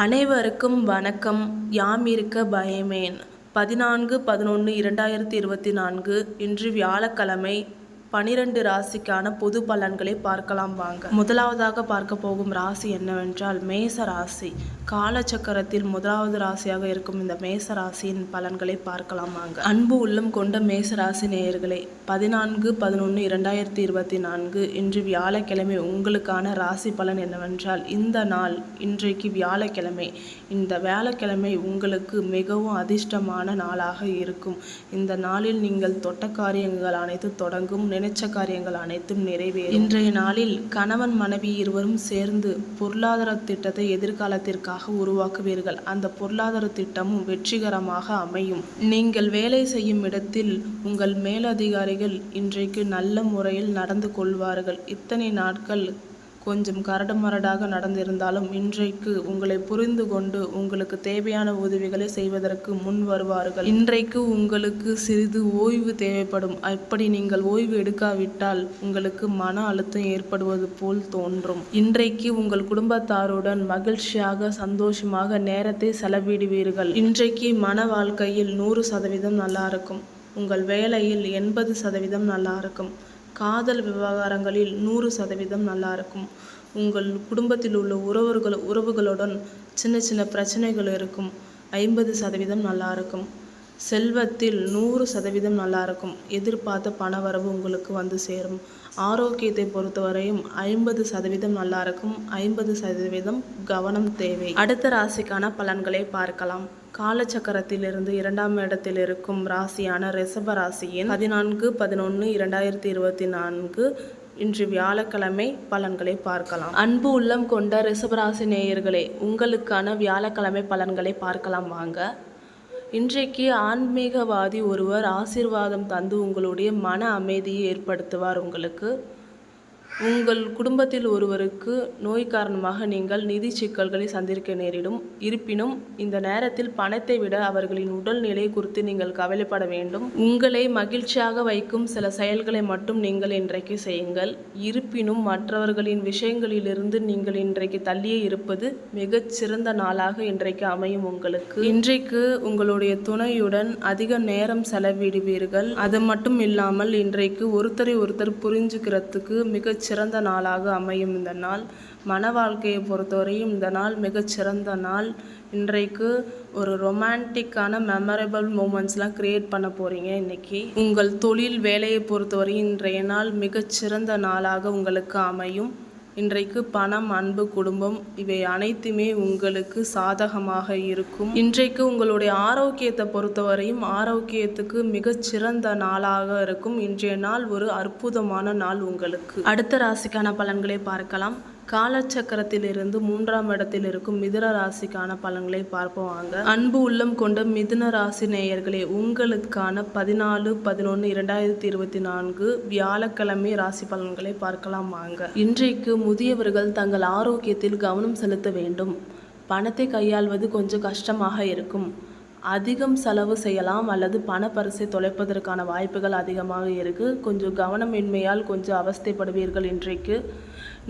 அனைவருக்கும் வணக்கம். யாம் இருக்க பயமேன். பதினான்கு பதினொன்று இரண்டாயிரத்தி இருபத்தி நான்கு இன்று வியாழக்கிழமை பனிரெண்டு ராசிக்கான பொது பலன்களை பார்க்கலாம் வாங்க. முதலாவதாக பார்க்க போகும் ராசி என்னவென்றால் மேச ராசி. காலச்சக்கரத்தில் முதலாவது ராசியாக இருக்கும் இந்த மேச ராசியின் பலன்களை பார்க்கலாம் வாங்க. அன்பு உள்ளம் கொண்ட மேச ராசி நேயர்களே பதினான்கு பதினொன்று இரண்டாயிரத்தி இருபத்தி நான்கு இன்று வியாழக்கிழமை உங்களுக்கான ராசி பலன் என்னவென்றால் இந்த நாள் இன்றைக்கு வியாழக்கிழமை. இந்த வியாழக்கிழமை உங்களுக்கு மிகவும் அதிர்ஷ்டமான நாளாக இருக்கும். இந்த நாளில் நீங்கள் தொட்ட காரியங்கள் அனைத்து தொடங்கும். நினைச்ச காரியங்கள் அனைத்தும் நிறைவேறும். இன்றைய நாளில் கணவன் மனைவி இருவரும் சேர்ந்து பொருளாதார திட்டத்தை எதிர்காலத்திற்காக உருவாக்குவீர்கள். அந்த பொருளாதார திட்டமும் வெற்றிகரமாக அமையும். நீங்கள் வேலை செய்யும் இடத்தில் உங்கள் மேலதிகாரிகள் இன்றைக்கு நல்ல முறையில் நடந்து கொள்வார்கள். இத்தனை நாட்கள் கொஞ்சம் கரடுமரடாக நடந்திருந்தாலும் இன்றைக்கு உங்களை புரிந்து கொண்டு உங்களுக்கு தேவையான உதவிகளை செய்வதற்கு முன் வருவார்கள். இன்றைக்கு உங்களுக்கு சிறிது ஓய்வு தேவைப்படும். அப்படி நீங்கள் ஓய்வு எடுக்காவிட்டால் உங்களுக்கு மன அழுத்தம் ஏற்படுவது போல் தோன்றும். இன்றைக்கு உங்கள் குடும்பத்தாருடன் மகிழ்ச்சியாக சந்தோஷமாக நேரத்தை செலவிடுவீர்கள். இன்றைக்கு மன வாழ்க்கையில் நூறு சதவீதம் நல்லா இருக்கும். உங்கள் வேலையில் எண்பது சதவீதம் நல்லா இருக்கும். காதல் விவகாரங்களில் நூறு சதவீதம் நல்லா இருக்கும். உங்கள் குடும்பத்தில் உள்ள உறவுகள் உறவுகளுடன் சின்ன சின்ன பிரச்சனைகள் இருக்கும். ஐம்பது சதவீதம் நல்லா இருக்கும். செல்வத்தில் நூறு சதவீதம் நல்லா இருக்கும். எதிர்பார்த்த பண வரவு உங்களுக்கு வந்து சேரும். ஆரோக்கியத்தை பொறுத்தவரையும் ஐம்பது சதவீதம் நல்லா இருக்கும் ஐம்பது சதவீதம் கவனம் தேவை. அடுத்த ராசிக்கான பலன்களை பார்க்கலாம். காலச்சக்கரத்திலிருந்து இரண்டாம் இடத்தில் இருக்கும் ராசியான ரிஷப ராசியின் பதினான்கு பதினொன்று இரண்டாயிரத்தி இருபத்தி நான்கு இன்று வியாழக்கிழமை பலன்களை பார்க்கலாம். அன்பு உள்ளம் கொண்ட ரிஷபராசி நேயர்களே உங்களுக்கான வியாழக்கிழமை பலன்களை பார்க்கலாம் வாங்க. இன்றைக்கு ஆன்மீகவாதி ஒருவர் ஆசீர்வாதம் தந்து உங்களுடைய மன அமைதியை ஏற்படுத்துவார் உங்களுக்கு. உங்கள் குடும்பத்தில் ஒருவருக்கு நோய் காரணமாக நீங்கள் நிதி சிக்கல்களை சந்திக்க நேரிடும். இருப்பினும் இந்த நேரத்தில் பணத்தை விட அவர்களின் உடல்நிலை குறித்து நீங்கள் கவலைப்பட வேண்டும். உங்களை மகிழ்ச்சியாக வைக்கும் சில செயல்களை மட்டும் நீங்கள் இன்றைக்கு செய்யுங்கள். இருப்பினும் மற்றவர்களின் விஷயங்களிலிருந்து நீங்கள் இன்றைக்கு தள்ளியே இருப்பது மிகச் சிறந்த நாளாக இன்றைக்கு அமையும் உங்களுக்கு. இன்றைக்கு உங்களுடைய துணையுடன் அதிக நேரம் செலவிடுவீர்கள். அது மட்டும் இல்லாமல் இன்றைக்கு ஒருத்தரை ஒருத்தர் புரிஞ்சுக்கிறதுக்கு மிகச் சிறந்த நாளாக அமையும் இந்த நாள். மன வாழ்க்கையை பொறுத்தவரையும் இந்த நாள் மிகச்சிறந்த நாள். இன்றைக்கு ஒரு ரொமான்டிக்கான மெமரபிள் மூமெண்ட்ஸ்லாம் க்ரியேட் பண்ண போகிறீங்க இன்றைக்கி உங்கள் தொழில் வேலையை பொறுத்தவரையும் இன்றைய நாள் மிகச்சிறந்த நாளாக உங்களுக்கு அமையும். இன்றைக்கு பணம் அன்பு குடும்பம் இவை அனைத்துமே உங்களுக்கு சாதகமாக இருக்கும். இன்றைக்கு உங்களுடைய ஆரோக்கியத்தை பொறுத்தவரையும் ஆரோக்கியத்துக்கு மிகச்சிறந்த நாளாக இருக்கும். இன்றைய நாள் ஒரு அற்புதமான நாள் உங்களுக்கு. அடுத்த ராசிக்கான பலன்களை பார்க்கலாம். காலச்சக்கரத்திலிருந்து மூன்றாம் இடத்தில் இருக்கும் மிதுன ராசிக்கான பலன்களை பார்ப்போம் வாங்க. அன்பு உள்ளம் கொண்ட மிதுன ராசி நேயர்களே உங்களுக்கான பதினாலு பதினொன்று இரண்டாயிரத்தி இருபத்தி நான்கு வியாழக்கிழமை ராசி பலன்களை பார்க்கலாம் வாங்க. இன்றைக்கு முதியவர்கள் தங்கள் ஆரோக்கியத்தில் கவனம் செலுத்த வேண்டும். பணத்தை கையாள்வது கொஞ்சம் கஷ்டமாக இருக்கும். அதிகம் செலவு செய்யலாம் அல்லது பணப்பரிசை தொலைப்பதற்கான வாய்ப்புகள் அதிகமாக இருக்குது கொஞ்சம் கவனமின்மையால் கொஞ்சம் அவஸ்தைப்படுவீர்கள் இன்றைக்கு.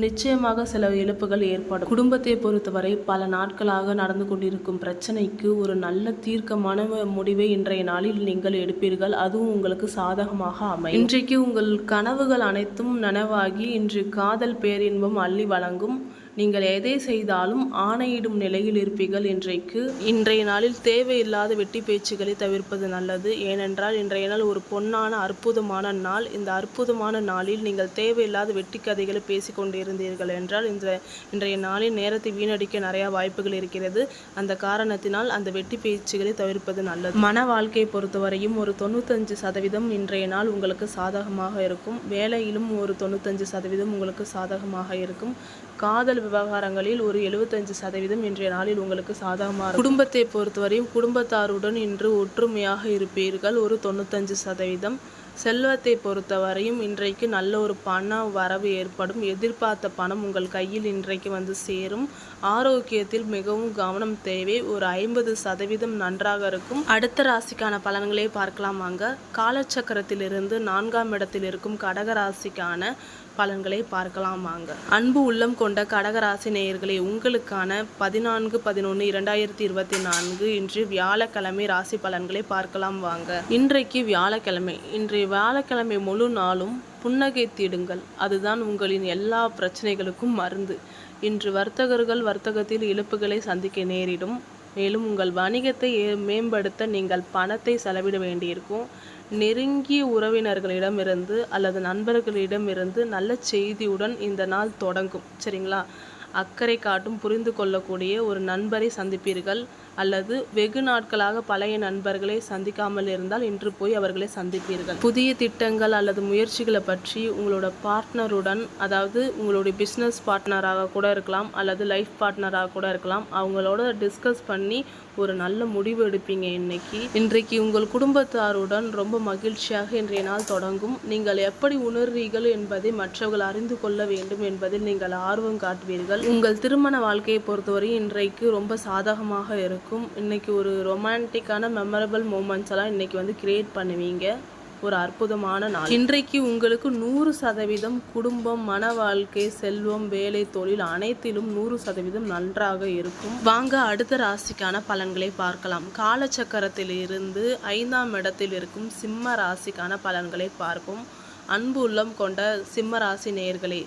நிச்சயமாக சில இழப்புகள் ஏற்படும். குடும்பத்தை பொறுத்தவரை பல நாட்களாக நடந்து கொண்டிருக்கும் பிரச்சனைக்கு ஒரு நல்ல தீர்க்கமான முடிவை இன்றைய நாளில் நீங்கள் எடுப்பீர்கள். அதுவும் உங்களுக்கு சாதகமாக அமையும். இன்றைக்கு உங்கள் கனவுகள் அனைத்தும் நனவாகி இன்று காதல் பேரின்பம் அள்ளி வழங்கும் நீங்கள் எதை செய்தாலும் ஆணையிடும் நிலையில் இருப்பீர்கள் இன்றைக்கு. இன்றைய நாளில் தேவையில்லாத வெட்டி பேச்சுகளை தவிர்ப்பது நல்லது. ஏனென்றால் இன்றைய நாள் ஒரு பொன்னான அற்புதமான நாள். இந்த அற்புதமான நாளில் நீங்கள் தேவையில்லாத வெட்டி கதைகளை பேசிக்கொண்டு இருந்தீர்கள் என்றால் இந்த இன்றைய நாளில் நேரத்தை வீணடிக்க நிறைய வாய்ப்புகள் இருக்கிறது. அந்த காரணத்தினால் அந்த வெட்டி பேச்சுகளை தவிர்ப்பது நல்லது. மன வாழ்க்கையை பொறுத்தவரையும் ஒரு தொண்ணூத்தஞ்சு சதவீதம் இன்றைய நாள் உங்களுக்கு சாதகமாக இருக்கும். வேலையிலும் ஒரு தொண்ணூத்தஞ்சு சதவீதம் உங்களுக்கு சாதகமாக இருக்கும். காதல் விவகாரங்களில் ஒரு எழுபத்தஞ்சு சதவீதம் இன்றைய நாளில் உங்களுக்கு சாதகமாக குடும்பத்தை பொறுத்தவரையும் குடும்பத்தாருடன் இன்று ஒற்றுமையாக இருப்பீர்கள். ஒரு தொண்ணூத்தஞ்சு சதவீதம். செல்வத்தை பொறுத்தவரையும் இன்றைக்கு நல்ல ஒரு பண வரவு ஏற்படும். எதிர்பார்த்த பணம் உங்கள் கையில் இன்றைக்கு வந்து சேரும். ஆரோக்கியத்தில் மிகவும் கவனம் தேவை. ஒரு ஐம்பது சதவீதம் நன்றாக இருக்கும். அடுத்த ராசிக்கான பலன்களை பார்க்கலாம் வாங்க. காலச்சக்கரத்திலிருந்து நான்காம் இடத்தில் இருக்கும் கடக ராசிக்கான பலன்களை பார்க்கலாம் வாங்க அன்பு உள்ளம் கொண்ட கடகராசி நேயர்களே உங்களுக்கான பதினான்கு பதினொன்று இரண்டாயிரத்தி இருபத்தி நான்கு இன்று வியாழக்கிழமை ராசி பலன்களை பார்க்கலாம் வாங்க. இன்றைக்கு வியாழக்கிழமை. இன்றைய வியாழக்கிழமை முழு நாளும் புன்னகைத்திடுங்கள் அதுதான் உங்களின் எல்லா பிரச்சனைகளுக்கும் மருந்து. இன்று வர்த்தகர்கள் வர்த்தகத்தில் இழப்புகளை சந்திக்க நேரிடும். மேலும் உங்கள் வணிகத்தை ஏ- மேம்படுத்த நீங்கள் பணத்தை செலவிட வேண்டியிருக்கும். நெருங்கிய உறவினர்களிடமிருந்து அல்லது நண்பர்களிடமிருந்து நல்ல செய்தியுடன் இந்த நாள் தொடங்கும். சரிங்களா? அக்கறை காட்டும் புரிந்து கொள்ளக்கூடிய ஒரு நண்பரை சந்திப்பீர்கள். அல்லது வெகு நாட்களாக பழைய நண்பர்களை சந்திக்காமல் இருந்தால் இன்று போய் அவர்களை சந்திப்பீர்கள். புதிய திட்டங்கள் அல்லது முயற்சிகளை பற்றி உங்களோட பார்ட்னருடன் அதாவது உங்களுடைய பிஸ்னஸ் பார்ட்னராக கூட இருக்கலாம் அல்லது லைஃப் பார்ட்னராக கூட இருக்கலாம். அவங்களோட டிஸ்கஸ் பண்ணி ஒரு நல்ல முடிவு எடுப்பீங்க இன்னைக்கு. இன்றைக்கு உங்கள் குடும்பத்தாருடன் ரொம்ப மகிழ்ச்சியாக இன்றைய நாள் தொடங்கும். நீங்கள் எப்படி உணர்றீர்கள் என்பதை மற்றவர்கள் அறிந்து கொள்ள வேண்டும் என்பதில் நீங்கள் ஆர்வம் காட்டுவீர்கள். உங்கள் திருமண வாழ்க்கையை பொறுத்தவரை இன்றைக்கு ரொம்ப சாதகமாக இருக்கும். இன்னைக்கு ஒரு ரொமான்டிக்கான மெமரபிள் மூமெண்ட்ஸ் எல்லாம் இன்னைக்கு வந்து கிரியேட் பண்ணுவீங்க. ஒரு அற்புதமான நாள். இன்றைக்கு உங்களுக்கு நூறு சதவீதம் குடும்பம் மன வாழ்க்கை செல்வம் வேலை தொழில் அனைத்திலும் நூறு சதவீதம் நன்றாக இருக்கும். வாங்க அடுத்த ராசிக்கான பலன்களை பார்க்கலாம். காலச்சக்கரத்தில் இருந்து ஐந்தாம் இடத்தில் இருக்கும் சிம்ம ராசிக்கான பலன்களை பார்ப்போம். அன்பு உள்ளம் கொண்ட சிம்ம ராசி நேயர்களே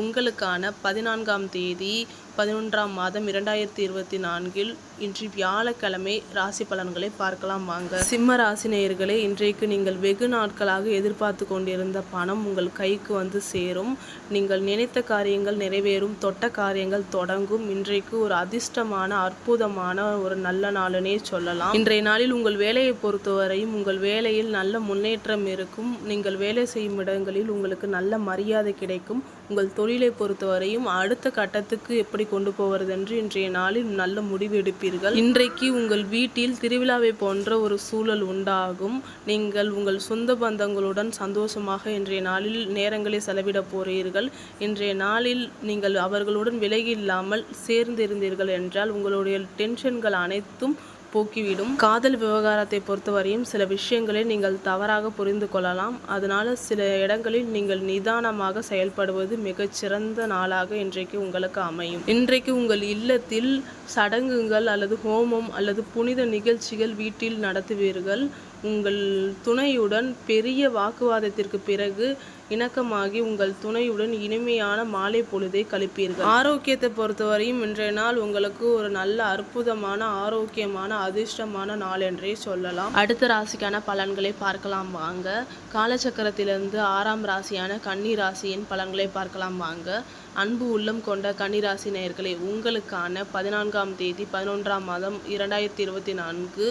உங்களுக்கான பதினான்காம் தேதி பதினொன்றாம் மாதம் இரண்டாயிரத்தி இருபத்தி நான்கில் இன்று வியாழக்கிழமை ராசி பலன்களை பார்க்கலாம் வாங்க. சிம்ம ராசி நேயர்களே இன்றைக்கு நீங்கள் வெகு நாட்களாக எதிர்பார்த்து கொண்டிருந்த பணம் உங்கள் கைக்கு வந்து சேரும். நீங்கள் நினைத்த காரியங்கள் நிறைவேறும் தொட்ட காரியங்கள் தொடங்கும். இன்றைக்கு ஒரு அதிர்ஷ்டமான அற்புதமான ஒரு நல்ல நாளுனே சொல்லலாம். இன்றைய நாளில் உங்கள் வேலையை பொறுத்தவரையும் உங்கள் வேலையில் நல்ல முன்னேற்றம் இருக்கும். நீங்கள் வேலை செய்யும் இடங்களில் உங்களுக்கு நல்ல மரியாதை கிடைக்கும். உங்கள் தொழிலை பொறுத்தவரையும் அடுத்த கட்டத்துக்கு எப்படி கொண்டு போவதென்று இன்றைய நாளில் நல்ல முடிவு எடுப்பீர்கள். இன்றைக்கு உங்கள் வீட்டில் திருவிழாவை போன்ற ஒரு சூழல் உண்டாகும். நீங்கள் உங்கள் சொந்த பந்தங்களுடன் சந்தோஷமாக இன்றைய நாளில் நேரங்களை செலவிட போறீர்கள். இன்றைய நாளில் நீங்கள் அவர்களுடன் விலகி இல்லாமல் சேர்ந்திருந்தீர்கள் என்றால் உங்களுடைய டென்ஷன்கள் அனைத்தும் போக்கிவிடும். காதல் விவகாரத்தை பொறுத்தவரையும் சில விஷயங்களை நீங்கள் தவறாக புரிந்து கொள்ளலாம். அதனால சில இடங்களில் நீங்கள் நிதானமாக செயல்படுவது மிகச்சிறந்த நாளாக இன்றைக்கு உங்களுக்கு அமையும். இன்றைக்கு உங்கள் இல்லத்தில் சடங்குகள் அல்லது ஹோமம் அல்லது புனித நிகழ்ச்சிகள் வீட்டில் நடத்துவீர்கள். உங்கள் துணையுடன் பெரிய வாக்குவாதத்திற்கு பிறகு இணக்கமாகி உங்கள் துணையுடன் இனிமையான மாலை பொழுதை கழிப்பீர்கள். ஆரோக்கியத்தை பொறுத்தவரையும் இன்றைய நாள் உங்களுக்கு ஒரு நல்ல அற்புதமான ஆரோக்கியமான அதிர்ஷ்டமான நாள் என்றே சொல்லலாம். அடுத்த ராசிக்கான பலன்களை பார்க்கலாம் வாங்க. காலச்சக்கரத்திலிருந்து ஆறாம் ராசியான கன்னி ராசியின் பலன்களை பார்க்கலாம் வாங்க. அன்பு உள்ளம் கொண்ட கன்னிராசி நேயர்களே உங்களுக்கான பதினான்காம் தேதி பதினொன்றாம் மாதம் இரண்டாயிரத்தி இருபத்தி நான்கு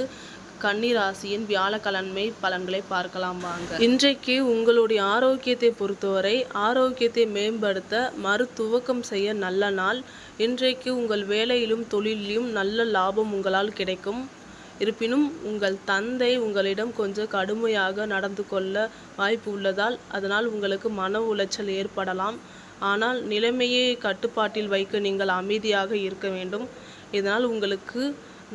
கன்னிராசியின் வியாழக்கிழமை பலன்களை பார்க்கலாம் வாங்க. இன்றைக்கு உங்களுடைய ஆரோக்கியத்தை பொறுத்தவரை ஆரோக்கியத்தை மேம்படுத்த மறுத்துவக்கம் செய்ய நல்ல நாள். இன்றைக்கு உங்கள் வேலையிலும் தொழிலிலும் நல்ல லாபம் உங்களால் கிடைக்கும். இருப்பினும் உங்கள் தந்தை உங்களிடம் கொஞ்சம் கடுமையாக நடந்து கொள்ள வாய்ப்பு உள்ளதால் அதனால் உங்களுக்கு மன உளைச்சல் ஏற்படலாம். ஆனால் நிலைமையை கட்டுப்பாட்டில் வைக்க நீங்கள் அமைதியாக இருக்க வேண்டும். இதனால் உங்களுக்கு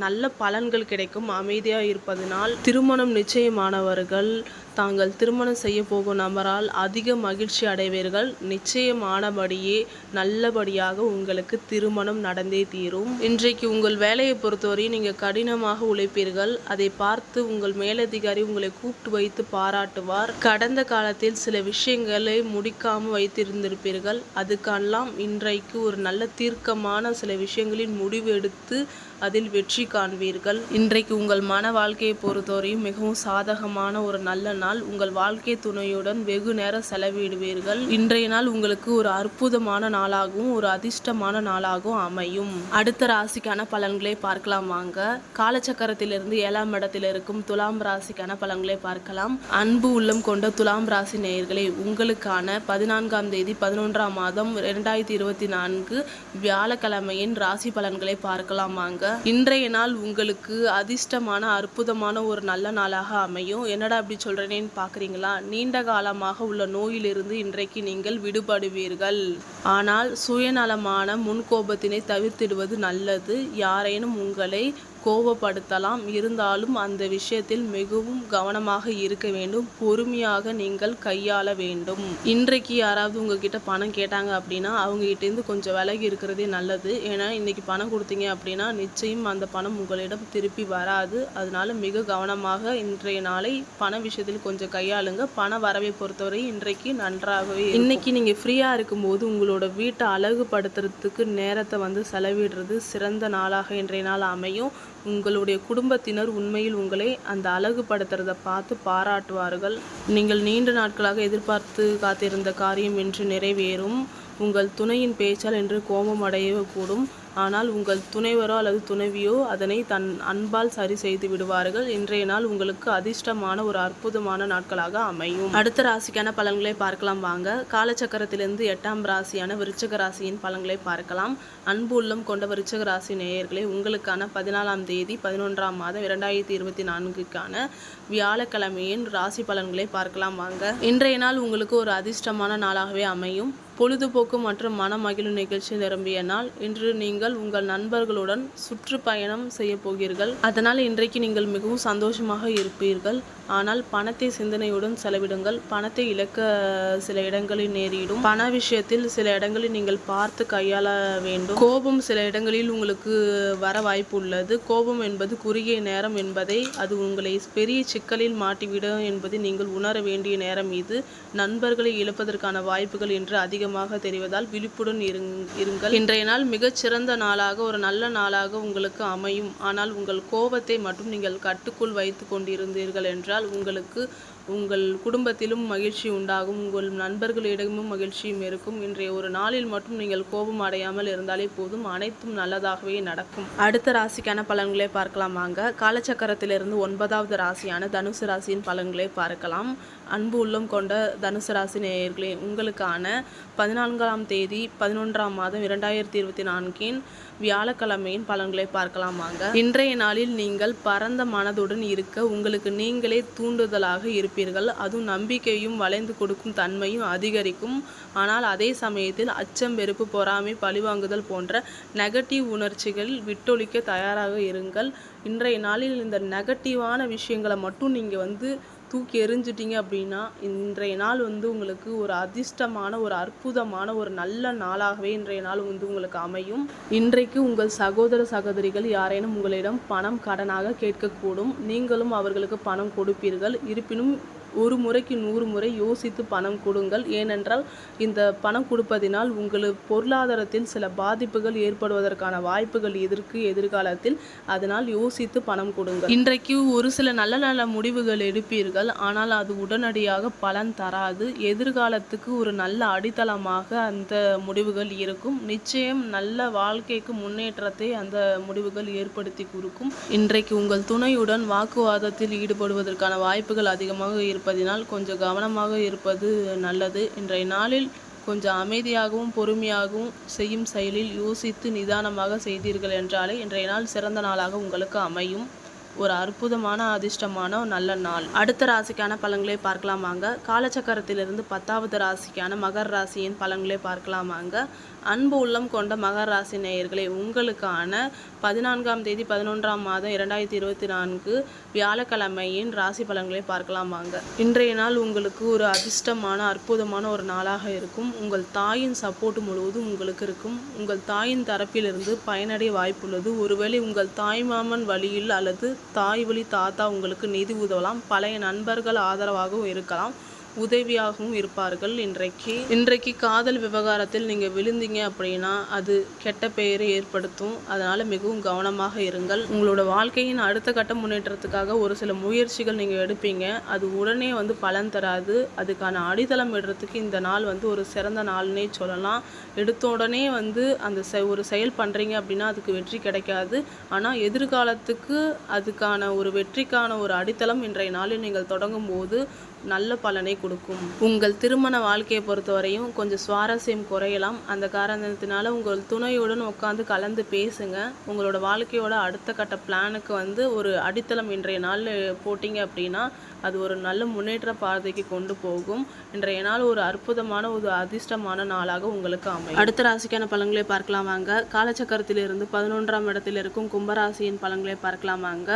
நல்ல பலன்கள் கிடைக்கும் அமைதியாக இருப்பதனால் திருமணம் நிச்சயமானவர்கள் தாங்கள் திருமணம் செய்ய போகும் நபரால் அதிக மகிழ்ச்சி அடைவீர்கள். நிச்சயமானபடியே நல்லபடியாக உங்களுக்கு திருமணம் நடந்தே தீரும். இன்றைக்கு உங்கள் வேலையை பொறுத்தவரை நீங்கள் கடினமாக உழைப்பீர்கள். அதை பார்த்து உங்கள் மேலதிகாரி உங்களை கூப்பிட்டு வைத்து பாராட்டுவார். கடந்த காலத்தில் சில விஷயங்களை முடிக்காமல் வைத்திருந்திருப்பீர்கள். அதுக்கெல்லாம் இன்றைக்கு ஒரு நல்ல தீர்க்கமான சில விஷயங்களின் முடிவு எடுத்து அதில் வெற்றி காண்பீர்கள். இன்றைக்கு உங்கள் மன வாழ்க்கையை பொறுத்தவரையும் மிகவும் சாதகமான ஒரு நல்ல நாள். உங்கள் வாழ்க்கை துணையுடன் வெகு நேரம் செலவிடுவீர்கள். இன்றைய நாள் உங்களுக்கு ஒரு அற்புதமான நாளாகவும் ஒரு அதிர்ஷ்டமான நாளாகவும் அமையும். அடுத்த ராசிக்கான பலன்களை பார்க்கலாம் வாங்க. காலச்சக்கரத்திலிருந்து ஏழாம் இடத்தில் இருக்கும் துலாம் ராசிக்கான பலன்களை பார்க்கலாம். அன்பு உள்ளம் கொண்ட துலாம் ராசி நேயர்களே உங்களுக்கான பதினான்காம் தேதி பதினொன்றாம் மாதம் இரண்டாயிரத்தி இருபத்தி நான்கு வியாழக்கிழமையின் ராசி பலன்களை பார்க்கலாம் வாங்க. இன்றைய நாள் உங்களுக்கு அதிர்ஷ்டமான அற்புதமான ஒரு நல்ல நாளாக அமையும். என்னடா அப்படி சொல்றேனேன்னு பார்க்குறீங்களா நீண்ட காலமாக உள்ள நோயிலிருந்து இன்றைக்கு நீங்கள் விடுபடுவீர்கள். ஆனால் சுயநலமான முன்கோபத்தினை தவிர்த்திடுவது நல்லது. யாரேனும் உங்களை கோபப்படுத்தலாம் இருந்தாலும் அந்த விஷயத்தில் மிகவும் கவனமாக இருக்க வேண்டும். பொறுமையாக நீங்கள் கையாள வேண்டும். இன்றைக்கு யாராவது உங்ககிட்ட பணம் கேட்டாங்க அப்படின்னா அவங்ககிட்டேருந்து கொஞ்சம் விலகி இருக்கிறதே நல்லது. ஏன்னா இன்னைக்கு பணம் கொடுத்தீங்க அப்படின்னா நிச்சயம் அந்த பணம் உங்களிடம் திருப்பி வராது. அதனால மிக கவனமாக இன்றைய நாளை பண விஷயத்தில் கொஞ்சம் கையாளுங்க. பண வரவை பொறுத்தவரை இன்றைக்கு நன்றாகவே இன்னைக்கு நீங்க ஃப்ரீயா இருக்கும்போது உங்களோட வீட்டை அழகுபடுத்துறதுக்கு நேரத்தை வந்து செலவிடுறது சிறந்த நாளாக இன்றைய நாள் அமையும். உங்களுடைய குடும்பத்தினர் உண்மையில் உங்களை அந்த அழகுபடுத்துறத பார்த்து பாராட்டுவார்கள். நீங்கள் நீண்ட நாட்களாக எதிர்பார்த்து காத்திருந்த காரியம் இன்று நிறைவேறும். உங்கள் துணையின் பேச்சால் என்று கோபம் அடையக்கூடும். ஆனால் உங்கள் துணைவரோ அல்லது துணைவியோ அதனை தன் அன்பால் சரி செய்து விடுவார்கள். இன்றைய நாள் உங்களுக்கு அதிர்ஷ்டமான ஒரு அற்புதமான நாட்களாக அமையும். அடுத்த ராசிக்கான பலன்களை பார்க்கலாம் வாங்க. காலச்சக்கரத்திலிருந்து எட்டாம் ராசியான விருச்சக ராசியின் பலன்களை பார்க்கலாம். அன்பு உள்ளம் கொண்ட விருச்சக ராசி நேயர்களே உங்களுக்கான பதினாலாம் தேதி பதினொன்றாம் மாதம் இரண்டாயிரத்தி இருபத்தி நான்குக்கான வியாழக்கிழமையின் ராசி பலன்களை பார்க்கலாம் வாங்க. இன்றைய நாள் உங்களுக்கு ஒரு அதிர்ஷ்டமான நாளாகவே அமையும். பொழுதுபோக்கு மற்றும் மனமகிழும் நிகழ்ச்சி நிரம்பிய நாள். இன்று நீங்கள் உங்கள் நண்பர்களுடன் சுற்றுப்பயணம் செய்ய போகிறீர்கள். அதனால் இன்றைக்கு நீங்கள் மிகவும் சந்தோஷமாக இருப்பீர்கள். ஆனால் பணத்தை சிந்தனையுடன் செலவிடுங்கள். பணத்தை இழக்க சில இடங்களில் நேரிடும். பண விஷயத்தில் சில இடங்களில் நீங்கள் பார்த்து கையாள வேண்டும். கோபம் சில இடங்களில் உங்களுக்கு வர வாய்ப்பு உள்ளது கோபம் என்பது குறுகிய நேரம் என்பதை அது உங்களை பெரிய சிக்கலில் மாட்டிவிடும் என்பதை நீங்கள் உணர வேண்டிய நேரம் இது. நண்பர்களை இழப்பதற்கான வாய்ப்புகள் என்று அதிகமாக தெரிவதால் விழிப்புடன் இருங்- இருங்கள். இன்றைய நாள் மிகச்சிறந்த நாளாக ஒரு நல்ல நாளாக உங்களுக்கு அமையும். ஆனால் உங்கள் கோபத்தை மட்டும் நீங்கள் கட்டுக்குள் வைத்து கொண்டிருந்தீர்கள் என்றால் உங்களுக்கு உங்கள் குடும்பத்திலும் மகிழ்ச்சி உண்டாகும் உங்கள் நண்பர்களிடமும் மகிழ்ச்சியும் இருக்கும். இன்றைய ஒரு நாளில் மட்டும் நீங்கள் கோபம் அடையாமல் இருந்தாலே போதும். அனைத்தும் நல்லதாகவே நடக்கும். அடுத்த ராசிக்கான பலன்களை பார்க்கலாம் வாங்க. காலச்சக்கரத்திலிருந்து ஒன்பதாவது ராசியான தனுசு ராசியின் பலன்களை பார்க்கலாம். அன்பு உள்ளம் கொண்ட தனுசு ராசி நேயர்களே உங்களுக்கான பதினான்காம் தேதி பதினொன்றாம் மாதம் இரண்டாயிரத்தி இருபத்தி நான்கின் வியாழக்கிழமையின் பலன்களை பார்க்கலாம் வாங்க. இன்றைய நாளில் நீங்கள் பரந்த மனதுடன் இருக்க உங்களுக்கு நீங்களே தூண்டுதலாக இருப்பீர்கள். அதுவும் நம்பிக்கையும் வளைந்து கொடுக்கும் தன்மையும் அதிகரிக்கும். ஆனால் அதே சமயத்தில் அச்சம் வெறுப்பு பொறாமை பழிவாங்குதல் போன்ற நெகட்டிவ் உணர்ச்சிகள் விட்டொழிக்க தயாராக இருங்கள். இன்றைய நாளில் இந்த நெகட்டிவான விஷயங்களை மட்டும் நீங்கள் வந்து தூக்கி எறிஞ்சிட்டிங்க அப்படின்னா இன்றைய நாள் வந்து உங்களுக்கு ஒரு அதிர்ஷ்டமான ஒரு அற்புதமான ஒரு நல்ல நாளாகவே இன்றைய நாள் வந்து உங்களுக்கு அமையும். இன்றைக்கு உங்கள் சகோதர சகோதரிகள் யாரேனும் உங்களிடம் பணம் கடனாக கேட்கக்கூடும். நீங்களும் அவர்களுக்கு பணம் கொடுப்பீர்கள். இருப்பினும் ஒரு முறைக்கு நூறு முறை யோசித்து பணம் கொடுங்கள். ஏனென்றால் இந்த பணம் கொடுப்பதினால் உங்களுக்கு பொருளாதாரத்தில் சில பாதிப்புகள் ஏற்படுவதற்கான வாய்ப்புகள் எதிர்க்கு எதிர்காலத்தில். அதனால் யோசித்து பணம் கொடுங்கள். இன்றைக்கு ஒரு சில நல்ல நல்ல முடிவுகள் எடுப்பீர்கள். ஆனால் அது உடனடியாக பலன் தராது. எதிர்காலத்துக்கு ஒரு நல்ல அடித்தளமாக அந்த முடிவுகள் இருக்கும். நிச்சயம் நல்ல வாழ்க்கைக்கு முன்னேற்றத்தை அந்த முடிவுகள் ஏற்படுத்தி கொடுக்கும். இன்றைக்கு உங்கள் துணையுடன் வாக்குவாதத்தில் ஈடுபடுவதற்கான வாய்ப்புகள் அதிகமாக இருப்பதினால் கொஞ்சம் கவனமாக இருப்பது நல்லது. இன்றைய நாளில் கொஞ்சம் அமைதியாகவும் பொறுமையாகவும் செய்யும் செயலில் யோசித்து நிதானமாக செய்தீர்கள் என்றாலே இன்றைய நாள் சிறந்த நாளாக உங்களுக்கு அமையும். ஒரு அற்புதமான அதிர்ஷ்டமான ஒரு நல்ல நாள். அடுத்த ராசிக்கான பலன்களை பார்க்கலாமாங்க காலச்சக்கரத்திலிருந்து பத்தாவது ராசிக்கான மகர ராசியின் பலன்களை பார்க்கலாமாங்க அன்பு உள்ளம் கொண்ட மகர ராசி நேயர்களே உங்களுக்கான பதினான்காம் தேதி பதினொன்றாம் மாதம் இரண்டாயிரத்தி இருபத்தி நான்கு வியாழக்கிழமையின் ராசி பலன்களை பார்க்கலாம் வாங்க. இன்றைய நாள் உங்களுக்கு ஒரு அதிர்ஷ்டமான அற்புதமான ஒரு நாளாக இருக்கும். உங்கள் தாயின் சப்போர்ட் முழுவதும் உங்களுக்கு இருக்கும். உங்கள் தாயின் தரப்பிலிருந்து பயனடைய வாய்ப்புள்ளது. ஒருவேளை உங்கள் தாய்மாமன் வழியில் அல்லது தாய் வழி தாத்தா உங்களுக்கு நிதி உதவலாம். பழைய நண்பர்கள் ஆதரவாகவும் இருக்கலாம். உதவியாகவும் இருப்பார்கள். இன்றைக்கு இன்றைக்கு காதல் விவகாரத்தில் நீங்கள் விழுந்தீங்க அப்படின்னா அது கெட்ட பெயரை ஏற்படுத்தும். அதனால் மிகவும் கவனமாக இருங்கள். உங்களோட வாழ்க்கையின் அடுத்த கட்ட முன்னேற்றத்துக்காக ஒரு சில முயற்சிகள் நீங்கள் எடுப்பீங்க. அது உடனே வந்து பலன் தராது. அதுக்கான அடித்தளம் இடுறதுக்கு இந்த நாள் வந்து ஒரு சிறந்த நாள்னே சொல்லலாம். எடுத்த உடனே வந்து அந்த செ ஒரு செயல் பண்ணுறீங்க அப்படின்னா அதுக்கு வெற்றி கிடைக்காது. ஆனால் எதிர்காலத்துக்கு அதுக்கான ஒரு வெற்றிக்கான ஒரு அடித்தளம் இன்றைய நாளில் நீங்கள் தொடங்கும் போது நல்ல பலனை கொடுக்கும். உங்கள் திருமண வாழ்க்கையை பொறுத்தவரையும் கொஞ்சம் சுவாரஸ்யம் குறையலாம். அந்த காரணத்தினால உங்கள் துணையுடன் உட்காந்து கலந்து பேசுங்க. உங்களோட வாழ்க்கையோட அடுத்த கட்ட பிளானுக்கு வந்து ஒரு அடித்தளம் இன்றைய நாள் போட்டிங்க அப்படின்னா அது ஒரு நல்ல முன்னேற்ற பாதைக்கு கொண்டு போகும். இன்றைய நாள் ஒரு அற்புதமான ஒரு அதிர்ஷ்டமான நாளாக உங்களுக்கு அமையும். அடுத்த ராசிக்கான பலன்களை பார்க்கலாம் வாங்க. காலச்சக்கரத்திலிருந்து பதினொன்றாம் இடத்தில் இருக்கும் கும்பராசியின் பலன்களை பார்க்கலாம் வாங்க.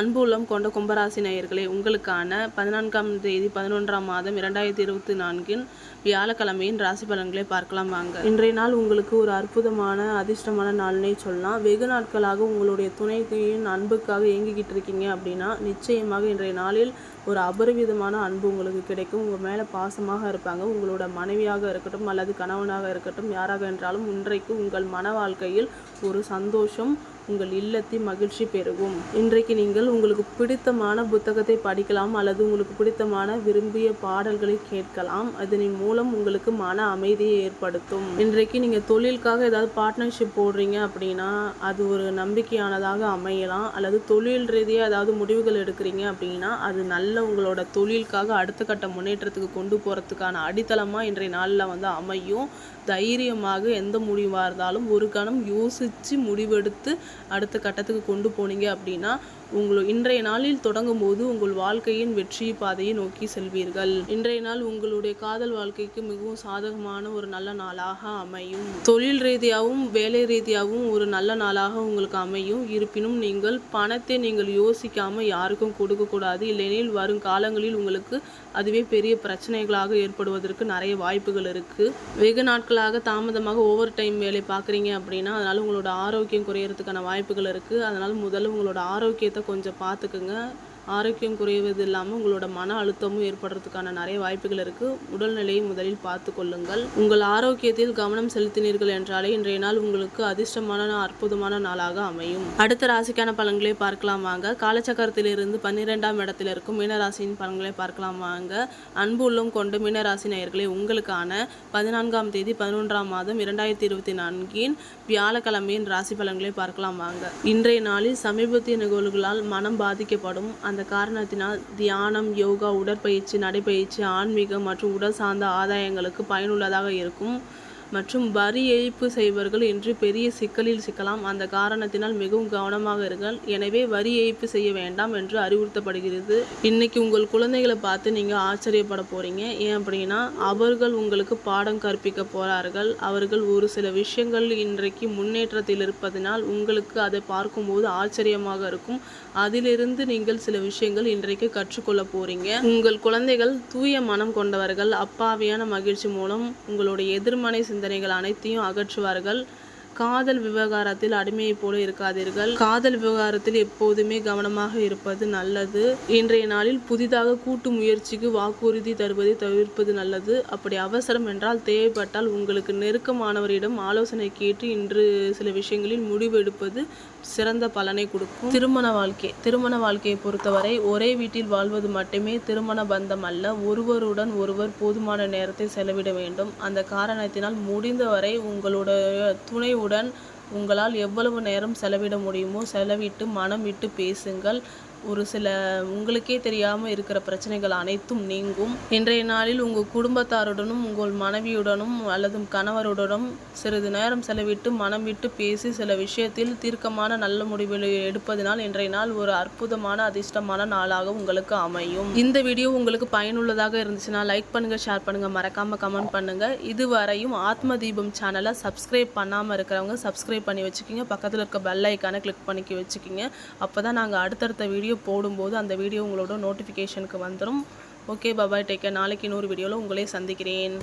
அன்பு உள்ளம் கொண்ட கும்பராசி நேயர்களே உங்களுக்கான பதினான்காம் தேதி பதினொன்றாம் மாதம் இரண்டாயிரத்தி இருபத்தி நான்கின் வியாழக்கிழமையின் ராசி பலன்களை பார்க்கலாம் வாங்க. இன்றைய நாள் உங்களுக்கு ஒரு அற்புதமான அதிர்ஷ்டமான நாள்னே சொல்லலாம். வெகு நாட்களாக உங்களுடைய துணையின் அன்புக்காக இயங்கிக்கிட்டு இருக்கீங்க அப்படின்னா நிச்சயமாக இன்றைய நாளில் ஒரு அபரிவிதமான அன்பு உங்களுக்கு கிடைக்கும். உங்கள் மேலே பாசமாக இருப்பாங்க. உங்களோட மனைவியாக இருக்கட்டும் அல்லது கணவனாக இருக்கட்டும் யாராக என்றாலும் இன்றைக்கு உங்கள் மன வாழ்க்கையில் ஒரு சந்தோஷம் உங்கள் இல்லத்தில் மகிழ்ச்சி பெருகும். இன்றைக்கு நீங்கள் உங்களுக்கு பிடித்தமான புத்தகத்தை படிக்கலாம் அல்லது உங்களுக்கு பிடித்தமான விரும்பிய பாடல்களை கேட்கலாம். அதனை மூலம் மூலம் உங்களுக்கு மன அமைதியை ஏற்படுத்தும். இன்றைக்கு நீங்கள் தொழிலுக்காக ஏதாவது பார்ட்னர்ஷிப் போடுறீங்க அப்படின்னா அது ஒரு நம்பிக்கையானதாக அமையலாம். அல்லது தொழில் ரீதியாக ஏதாவது முடிவுகள் எடுக்கிறீங்க அப்படின்னா அது நல்ல உங்களோட தொழிலுக்காக அடுத்த கட்ட முன்னேற்றத்துக்கு கொண்டு போகிறதுக்கான அடித்தளமாக இன்றைய நாளில் வந்து அமையும். தைரியமாக எந்த முடிவாக இருந்தாலும் ஒரு கணம் யோசித்து முடிவெடுத்து அடுத்த கட்டத்துக்கு கொண்டு போனீங்க அப்படின்னா உங்கள் இன்றைய நாளில் தொடங்கும் போது உங்கள் வாழ்க்கையின் வெற்றி பாதையை நோக்கி செல்வீர்கள். இன்றைய நாள் உங்களுடைய காதல் வாழ்க்கைக்கு மிகவும் சாதகமான ஒரு நல்ல நாளாக அமையும். தொழில் ரீதியாகவும் வேலை ரீதியாகவும் ஒரு நல்ல நாளாக உங்களுக்கு அமையும். இருப்பினும் நீங்கள் பணத்தை நீங்கள் யோசிக்காம யாருக்கும் கொடுக்கக்கூடாது இல்லையெனில் வரும் காலங்களில் உங்களுக்கு அதுவே பெரிய பிரச்சனைகளாக ஏற்படுவதற்கு நிறைய வாய்ப்புகள் இருக்கு. வெகு நாட்கள் நாட்களாக தாமதமாக ஓவர் டைம் வேலை பார்க்குறீங்க அப்படின்னா அதனால உங்களோட ஆரோக்கியம் குறையறதுக்கான வாய்ப்புகள் இருக்கு. அதனால முதல்ல உங்களோட ஆரோக்கியத்தை கொஞ்சம் பார்த்துக்குங்க. ஆரோக்கியம் குறைவது இல்லாமல் உங்களோட மன அழுத்தமும் ஏற்படுறதுக்கான நிறைய வாய்ப்புகள் இருக்குது உடல்நிலையை முதலில் பார்த்து கொள்ளுங்கள். உங்கள் ஆரோக்கியத்தில் கவனம் செலுத்தினீர்கள் என்றாலே இன்றைய நாள் உங்களுக்கு அதிர்ஷ்டமான அற்புதமான நாளாக அமையும். அடுத்த ராசிக்கான பலன்களை பார்க்கலாம் வாங்க. காலச்சக்கரத்திலிருந்து பன்னிரெண்டாம் இடத்தில் இருக்கும் மீனராசியின் பலன்களை பார்க்கலாம் வாங்க. அன்பு உள்ளம் கொண்டு மீனராசி நேயர்களே உங்களுக்கான பதினான்காம் தேதி பதினொன்றாம் மாதம் இரண்டாயிரத்தி இருபத்தி நான்கின் வியாழக்கிழமையின் ராசி பலன்களை பார்க்கலாம் வாங்க. இன்றைய நாளில் சமீபத்திய நிகழ்வுகளால் மனம் பாதிக்கப்படும். அந்த காரணத்தினால் தியானம் யோகா உடற்பயிற்சி நடைப்பயிற்சி ஆன்மீகம் மற்றும் உடல் சார்ந்த ஆதாயங்களுக்கு பயனுள்ளதாக இருக்கும். மற்றும் வரி ஏய்ப்பு செய்பவர்கள் என்று பெரிய சிக்கலில் சிக்கலாம். அந்த காரணத்தினால் மிகவும் கவனமாக இருங்கள். எனவே வரி ஏய்ப்பு செய்ய வேண்டாம் என்று அறிவுறுத்தப்படுகிறது. இன்னைக்கு உங்கள் குழந்தைகளை பார்த்து நீங்கள் ஆச்சரியப்பட போறீங்க. ஏன் அப்படின்னா அவர்கள் உங்களுக்கு பாடம் கற்பிக்க போறார்கள். அவர்கள் ஒரு சில விஷயங்கள் இன்றைக்கு முன்னேற்றத்தில் இருப்பதனால் உங்களுக்கு அதை பார்க்கும்போது ஆச்சரியமாக இருக்கும். அதிலிருந்து நீங்கள் சில விஷயங்கள் இன்றைக்கு கற்றுக்கொள்ள போறீங்க. உங்கள் குழந்தைகள் தூய மனம் கொண்டவர்கள். அப்பாவியான மகிழ்ச்சி மூலம் உங்களுடைய எதிர்மனை சிந்தனைகள் அனைத்தையும் அகற்றுவார்கள். காதல் விவகாரத்தில் அடிமையைப் போல இருக்காதீர்கள். காதல் விவகாரத்தில் எப்போதுமே கவனமாக இருப்பது நல்லது. இன்றைய நாளில் புதிதாக கூட்டு முயற்சிக்கு வாக்குறுதி தருவதை தவிர்ப்பது நல்லது. அப்படி அவசரம் என்றால் தேவைப்பட்டால் உங்களுக்கு நெருக்கமானவரிடம் ஆலோசனை கேட்டு இன்று சில விஷயங்களில் முடிவெடுப்பது சிறந்த பலனை கொடுக்கும். திருமண வாழ்க்கை திருமண வாழ்க்கையை பொறுத்தவரை ஒரே வீட்டில் வாழ்வது மட்டுமே திருமண பந்தம் அல்ல. ஒருவருடன் ஒருவர் போதுமான நேரத்தை செலவிட வேண்டும். அந்த காரணத்தினால் முடிந்தவரை உங்களுடைய துணையுடன் உங்களால் எவ்வளவு நேரம் செலவிட முடியுமோ செலவிட்டு மனம் விட்டு பேசுங்கள். ஒரு சில உங்களுக்கே தெரியாமல் இருக்கிற பிரச்சனைகள் அனைத்தும் நீங்கும். இன்றைய நாளில் உங்கள் குடும்பத்தாருடனும் உங்கள் மனைவியுடனும் அல்லது கணவருடனும் சிறிது நேரம் செலவிட்டு மனம் விட்டு பேசி சில விஷயத்தில் தீர்க்கமான நல்ல முடிவுகளை எடுப்பதனால் இன்றைய நாள் ஒரு அற்புதமான அதிர்ஷ்டமான நாளாக உங்களுக்கு அமையும். இந்த வீடியோ உங்களுக்கு பயனுள்ளதாக இருந்துச்சுன்னா லைக் பண்ணுங்கள் ஷேர் பண்ணுங்கள் மறக்காமல் கமெண்ட் பண்ணுங்கள் இதுவரையும் ஆத்ம தீபம் சேனலை சப்ஸ்கிரைப் பண்ணாமல் இருக்கிறவங்க சப்ஸ்கிரைப் பண்ணி வச்சுக்கிங்க. பக்கத்தில் இருக்க பெல் ஐக்கானை கிளிக் பண்ணி வச்சுக்கிங்க. அப்போ தான் நாங்கள் அடுத்தடுத்த வீடியோ வீடியோ போடும்போது அந்த வீடியோ உங்களோட நோட்டிஃபிகேஷனுக்கு வந்துடும் ஓகே பாபாய் டேக்கர் நாளைக்கு இன்னொரு வீடியோவில் உங்களே சந்திக்கிறேன்.